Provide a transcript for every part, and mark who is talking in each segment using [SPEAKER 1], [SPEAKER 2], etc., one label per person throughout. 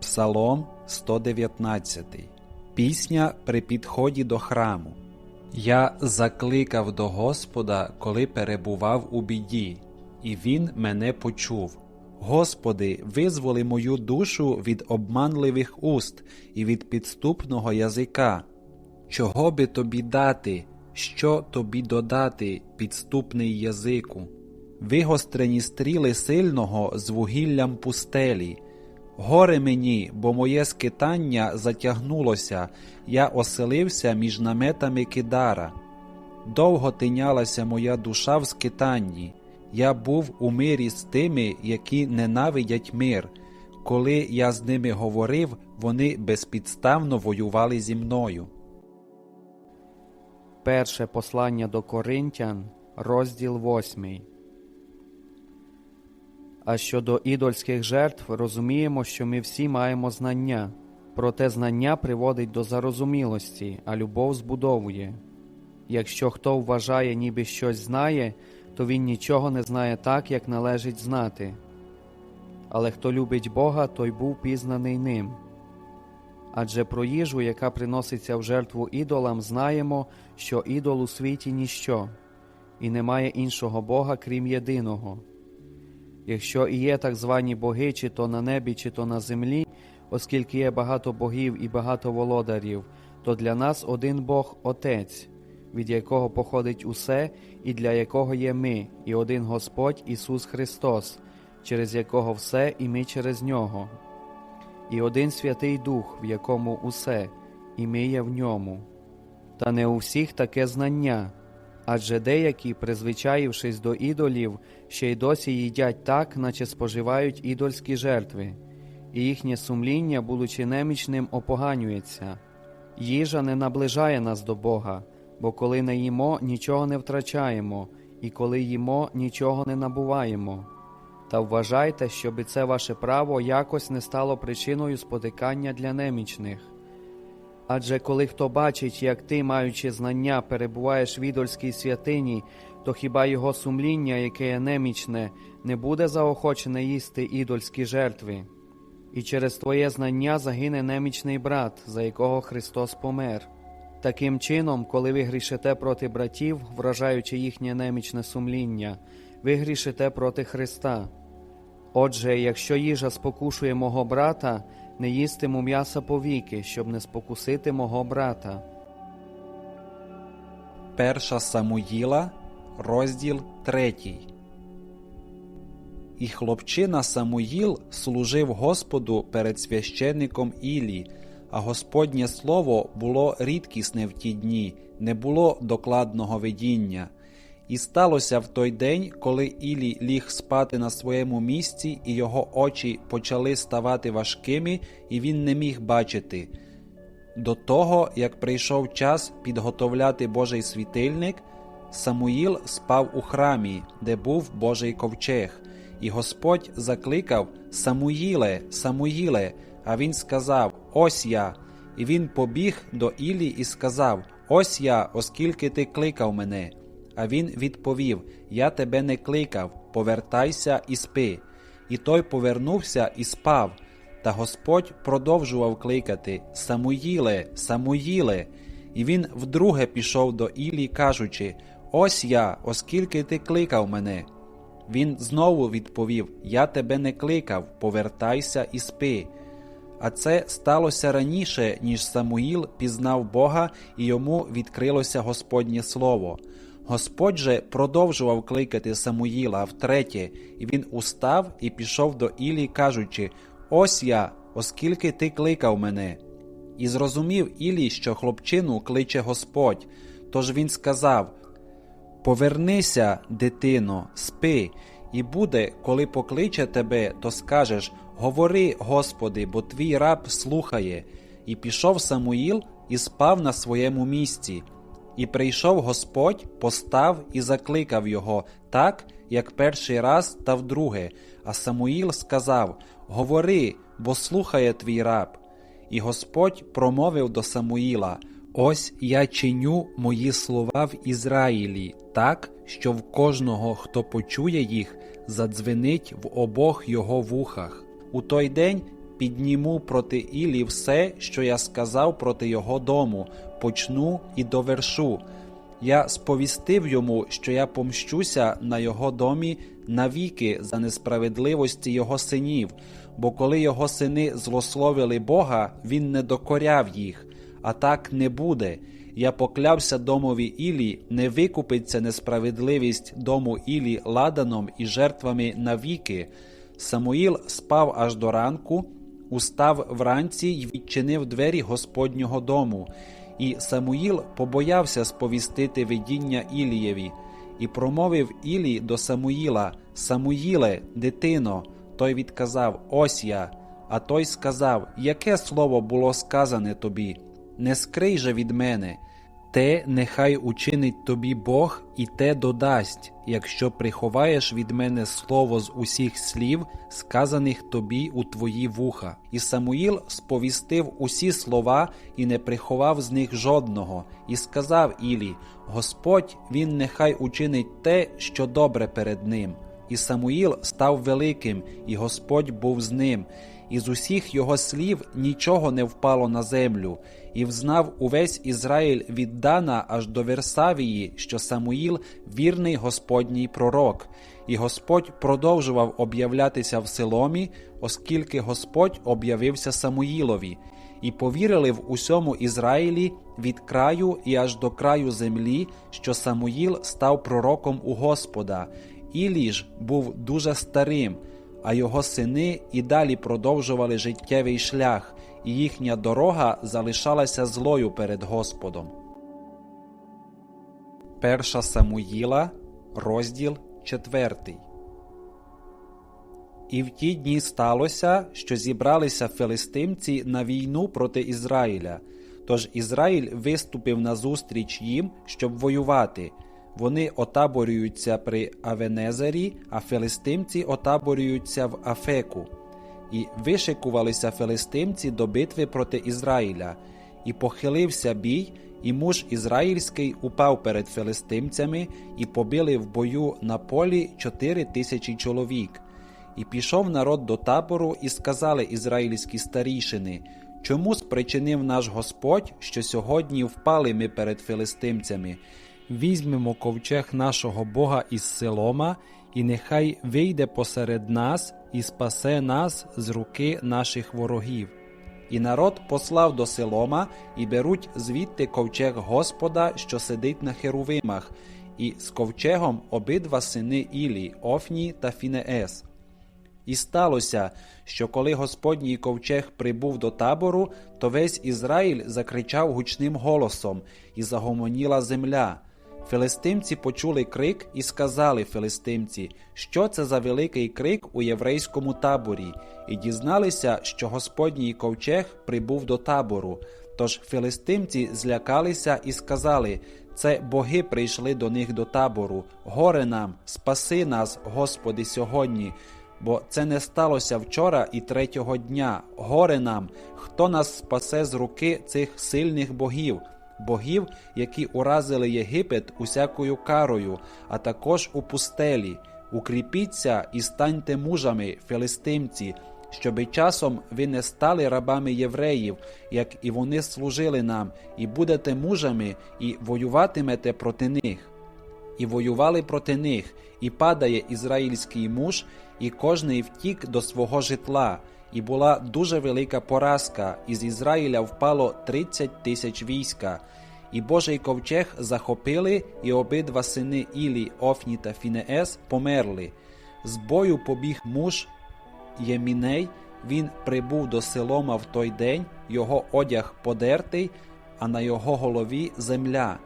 [SPEAKER 1] Псалом 119. Пісня при підході до храму. Я закликав до Господа, коли перебував у біді, і Він мене почув. Господи, визволи мою душу від обманливих уст і від підступного язика. Чого би тобі дати, що тобі додати, підступний язику? Вигострені стріли сильного з вугіллям пустелі. Горе мені, бо моє скитання затягнулося, я оселився між наметами кидара. Довго тинялася моя душа в скитанні, я був у мирі з тими, які ненавидять мир. Коли я з ними говорив, вони безпідставно воювали зі мною.
[SPEAKER 2] Перше послання до Коринтян, розділ 8. А щодо ідольських жертв, розуміємо, що ми всі маємо знання. Проте знання приводить до зарозумілості, а любов збудовує. Якщо хто вважає, ніби щось знає, то він нічого не знає так, як належить знати. Але хто любить Бога, той був пізнаний ним. Адже про їжу, яка приноситься в жертву ідолам, знаємо, що ідол у світі ніщо, і немає іншого Бога, крім єдиного. Якщо і є так звані боги, чи то на небі, чи то на землі, оскільки є багато богів і багато володарів, то для нас один Бог Отець, від якого походить усе, і для якого є ми, і один Господь Ісус Христос, через якого все, і ми через Нього і один Святий Дух, в якому усе, і ми є в ньому. Та не у всіх таке знання, адже деякі, призвичаївшись до ідолів, ще й досі їдять так, наче споживають ідольські жертви, і їхнє сумління, будучи немічним, опоганюється. Їжа не наближає нас до Бога, бо коли не їмо, нічого не втрачаємо, і коли їмо, нічого не набуваємо. Та вважайте, щоби це ваше право якось не стало причиною спотикання для немічних. Адже коли хто бачить, як ти, маючи знання, перебуваєш в ідольській святині, то хіба його сумління, яке є немічне, не буде заохочене їсти ідольські жертви? І через твоє знання загине немічний брат, за якого Христос помер. Таким чином, коли ви грішите проти братів, вражаючи їхнє немічне сумління, ви грішите проти Христа. Отже, якщо їжа спокушує мого брата, не їстиму м'яса повіки, щоб не спокусити мого брата.
[SPEAKER 1] Перша Самуїла, розділ 3. І хлопчина Самуїл служив Господу перед священником Ілі, а Господнє слово було рідкісне в ті дні, не було докладного видіння. І сталося в той день, коли Ілі ліг спати на своєму місці, і його очі почали ставати важкими, і він не міг бачити. До того, як прийшов час підготовляти Божий світильник, Самуїл спав у храмі, де був Божий ковчег, і Господь закликав Самуїле, Самуїле, а він сказав: Ось я. І він побіг до Ілі і сказав: Ось я, оскільки ти кликав мене. А він відповів: Я тебе не кликав, повертайся і спи. І той повернувся і спав. Та Господь продовжував кликати Самуїле, Самуїле. І він вдруге пішов до Ілі, кажучи: Ось я, оскільки ти кликав мене. Він знову відповів: Я тебе не кликав, повертайся і спи. А це сталося раніше, ніж Самуїл пізнав Бога і йому відкрилося Господнє Слово. Господь же продовжував кликати Самуїла втретє, і він устав і пішов до Ілі, кажучи: Ось я, оскільки ти кликав мене. І зрозумів Ілі, що хлопчину кличе Господь. Тож він сказав: Повернися, дитино, спи, і буде, коли покличе тебе, то скажеш: Говори, Господи, бо твій раб слухає. І пішов Самуїл і спав на своєму місці. І прийшов Господь, постав і закликав його так, як перший раз та вдруге. А Самуїл сказав: Говори, бо слухає твій раб. І Господь промовив до Самуїла: Ось я чиню мої слова в Ізраїлі, так, що в кожного, хто почує їх, задзвенить в обох його вухах. У той день підніму проти Ілі все, що я сказав проти його дому, почну і довершу. Я сповістив йому, що я помщуся на його домі навіки за несправедливості його синів, бо коли його сини злословили Бога, він не докоряв їх, а так не буде. Я поклявся домові Ілі, не викупиться несправедливість дому Ілі ладаном і жертвами навіки. Самуїл спав аж до ранку, устав вранці й відчинив двері Господнього дому. І Самуїл побоявся сповістити видіння Ілієві, і промовив Ілій до Самуїла: Самуїле, дитино. Той відказав: Ось я. А той сказав: Яке слово було сказане тобі? Не скрий же від мене. Те нехай учинить тобі Бог, і те додасть, якщо приховаєш від мене слово з усіх слів, сказаних тобі у твої вуха. І Самуїл сповістив усі слова і не приховав з них жодного, і сказав Ілі: Господь він нехай учинить те, що добре перед ним. І Самуїл став великим, і Господь був з ним. І з усіх його слів нічого не впало на землю, і взнав увесь Ізраїль від Дана аж до Версавії, що Самуїл вірний Господній пророк, і Господь продовжував об'являтися в Силомі, оскільки Господь об'явився Самуїлові, і повірили в усьому Ізраїлі від краю і аж до краю землі, що Самуїл став пророком у Господа. Ілі ж був дуже старим а його сини і далі продовжували життєвий шлях, і їхня дорога залишалася злою перед Господом. Перша Самуїла, розділ 4. І в ті дні сталося, що зібралися филистимці на війну проти Ізраїля. Тож Ізраїль виступив назустріч їм, щоб воювати. Вони отаборюються при Авенезері, а филистимці отаборюються в Афеку. І вишикувалися филистимці до битви проти Ізраїля, і похилився бій, і муж ізраїльський упав перед филистимцями, і побили в бою на полі чотири тисячі чоловік. І пішов народ до табору, і сказали ізраїльські старішини Чому спричинив наш Господь, що сьогодні впали ми перед филистимцями? Візьмемо ковчег нашого Бога із Силома, і нехай вийде посеред нас і спасе нас з руки наших ворогів. І народ послав до Силома, і беруть звідти ковчег Господа, що сидить на херувимах, і з ковчегом обидва сини Ілі, Офні та Фінеес. І сталося, що коли Господній ковчег прибув до табору, то весь Ізраїль закричав гучним голосом, і загомоніла земля. Филистимці почули крик і сказали филистимці, що це за великий крик у єврейському таборі, і дізналися, що Господній ковчег прибув до табору. Тож филистимці злякалися і сказали: це боги прийшли до них до табору. Горе нам, спаси нас, Господи, сьогодні. Бо це не сталося вчора і третього дня. Горе нам, хто нас спасе з руки цих сильних богів богів, які уразили Єгипет усякою карою, а також у пустелі. Укріпіться і станьте мужами, филистимці, щоби часом ви не стали рабами євреїв, як і вони служили нам, і будете мужами, і воюватимете проти них. І воювали проти них, і падає ізраїльський муж, і кожний втік до свого житла і була дуже велика поразка, і з Ізраїля впало 30 тисяч війська. І Божий ковчег захопили, і обидва сини Ілі, Офні та Фінеес померли. З бою побіг муж Єміней, він прибув до Силома в той день, його одяг подертий, а на його голові земля.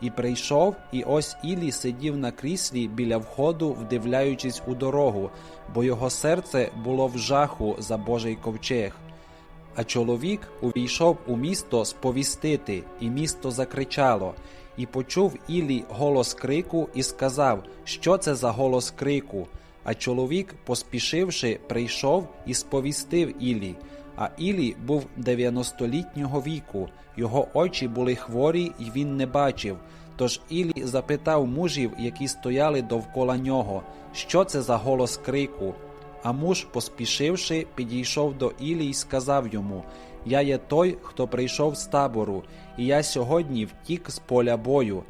[SPEAKER 1] І прийшов, і ось Ілі сидів на кріслі біля входу, вдивляючись у дорогу, бо його серце було в жаху за Божий ковчег. А чоловік увійшов у місто сповістити, і місто закричало, і почув Ілі голос крику, і сказав, що це за голос крику. А чоловік, поспішивши, прийшов і сповістив Ілі. А Ілі був дев'яностолітнього віку, його очі були хворі, і він не бачив. Тож Ілі запитав мужів, які стояли довкола нього, що це за голос крику. А муж, поспішивши, підійшов до Ілі й сказав йому: Я є той, хто прийшов з табору, і я сьогодні втік з поля бою.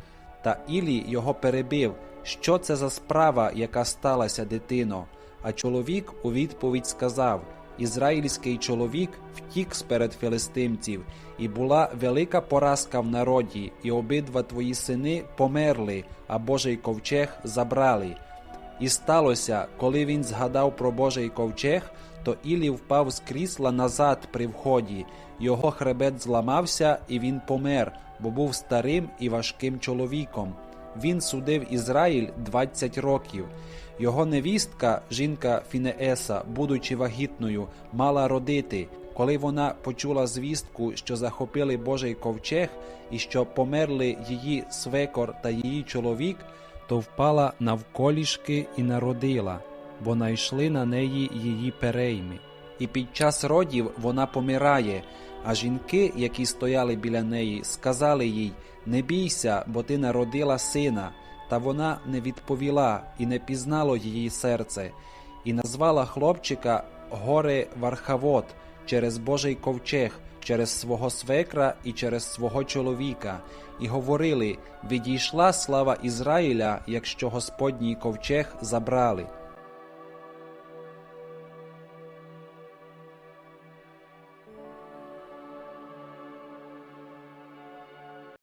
[SPEAKER 1] Та Ілі його перебив. Що це за справа, яка сталася, дитино? А чоловік у відповідь сказав: Ізраїльський чоловік втік сперед филистимців, і була велика поразка в народі, і обидва твої сини померли, а Божий ковчег забрали. І сталося, коли він згадав про Божий ковчег, то Ілі впав з крісла назад при вході. Його хребет зламався, і він помер, бо був старим і важким чоловіком. Він судив Ізраїль 20 років. Його невістка, жінка Фінееса, будучи вагітною, мала родити. Коли вона почула звістку, що захопили Божий ковчег і що померли її свекор та її чоловік, то впала навколішки і народила, бо найшли на неї її перейми. І під час родів вона помирає, а жінки, які стояли біля неї, сказали їй: Не бійся, бо ти народила сина. Та вона не відповіла і не пізнало її серце, і назвала хлопчика горе Вархавот через Божий ковчег, через свого свекра і через свого чоловіка, і говорили: Відійшла слава Ізраїля, якщо Господній ковчег забрали.